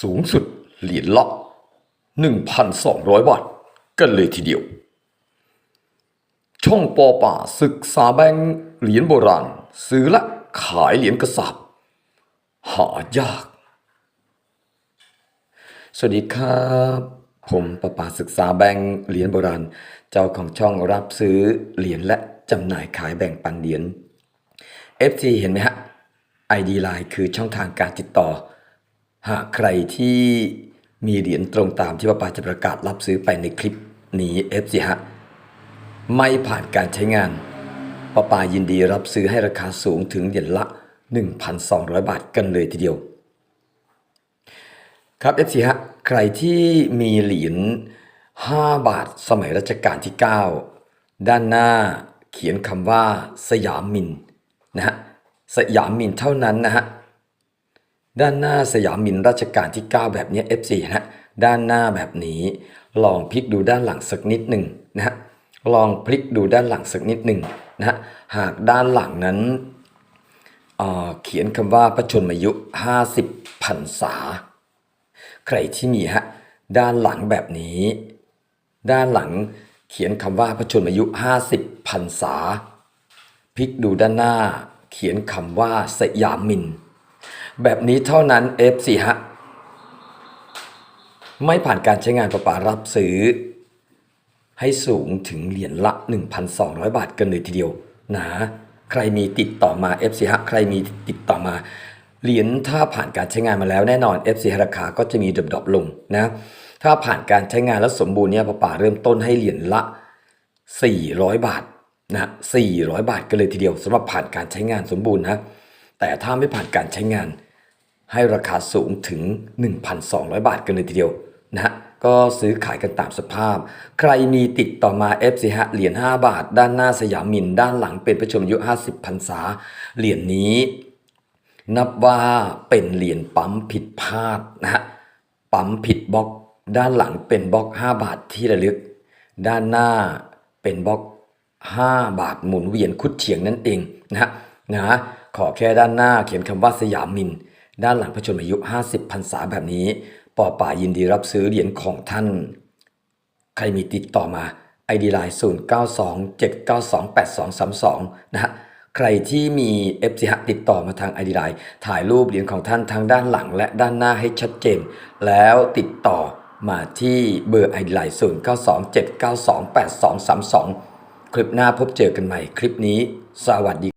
สูงสุดเหรียญละ 1,200 บาท กันเลยทีเดียว ช่องปอป่าศึกษาแบงค์เหรียญโบราณ ซื้อและขายเหรียญกระสาบหายาก สวัสดีครับ ผมประปาศึกษาแบงค์เหรียญโบราณ เจ้าของช่องรับซื้อเหรียญและจำหน่ายขายแบ่งปันเหรียญ FC เห็นไหมฮะ ID Line คือช่องทางการติดต่อ หากใครที่มีเหรียญตรงตามที่ป้าปาจะประกาศรับซื้อไปในคลิปนี้ FC ฮะไม่ผ่านการใช้งานป้าปายินดีรับซื้อให้ราคาสูงถึงเหรียญละ 1,200 บาทกันเลยทีเดียว ครับ FC ฮะใครที่มีเหรียญ5บาทสมัยรัชกาลที่ 9 ด้านหน้าเขียนคำว่าสยามมินนะฮะสยามมินเท่านั้นนะฮะ ด้านหน้าสยามมินรัชกาลที่ 9 แบบนี้ F4 นะฮะด้านหน้าแบบนี้ ลองพลิกดูด้านหลังสักนิดหนึ่งนะฮะลองพลิกดูด้านหลังสักนิดหนึ่งนะฮะหากด้านหลังนั้นเอ่อเขียนคำว่าพระชนมายุ 50พรรษา ใครที่มีฮะด้านหลังแบบนี้ ด้านหลังเขียนคำว่าพระชนมายุ 50พรรษาพลิกดูด้านหน้า เขียนคำว่าสยามมิน แบบนี้เท่านั้น F4 ฮะ ไม่ผ่านการใช้งานประปารับซื้อ ให้สูงถึงเหรียญละ 1,200 บาทกันเลยทีเดียวนะใครมีติดต่อมา F4 ฮะใครมีติดต่อมา เหรียญถ้าผ่านการใช้งานมาแล้วแน่นอน F4 ราคาก็จะมีดรอปๆลงนะถ้าผ่านการใช้งานแล้วสมบูรณ์เนี่ยประปาเริ่มต้นให้เหรียญละ 400 บาทนะ400 บาทกันเลยทีเดียวสำหรับผ่านการใช้งานสมบูรณ์นะแต่ถ้าไม่ผ่านการใช้งาน ให้ราคาสูงถึง 1,200 บาทกันเลยทีเดียวนะฮะก็ซื้อขายกันตามสภาพ ใครมีติดต่อมา f อฮะเหรียญ5บาท ด้านหน้าสยามมินด้านหลังเป็นประชมอายุ50พรรษาเหรียญนี้ นับว่าเป็นเหรียญปั๊มผิดพลาดนะฮะปั๊มผิดบล็อก ด้านหลังเป็นบล็อก 5 บาทที่ระลึก ด้านหน้าเป็นบล็อก 5 บาทหมุนเวียนคุดเฉียงนั่นเองนะฮะนะขอแค่ด้านหน้าเขียนคำว่าสยามมิน ด้านหลังพระชนมายุ 50พรรษาแบบนี้ปอป่ายินดีรับซื้อเหรียญของท่าน ใครมีติดต่อมา ID Line 0 9 2 7 9 2 8 2 3 2นะฮะใครที่มี f อ h ติดต่อมาทาง ID Line ถ่ายรูปเหรียญของท่านทั้งด้านหลังและด้านหน้าให้ชัดเจน แล้วติดต่อมาที่เบอร์ ID Line 0 9 2 7 9 2 8 2 3 2คลิปหน้าพบเจอกันใหม่ คลิปนี้ สวัสดี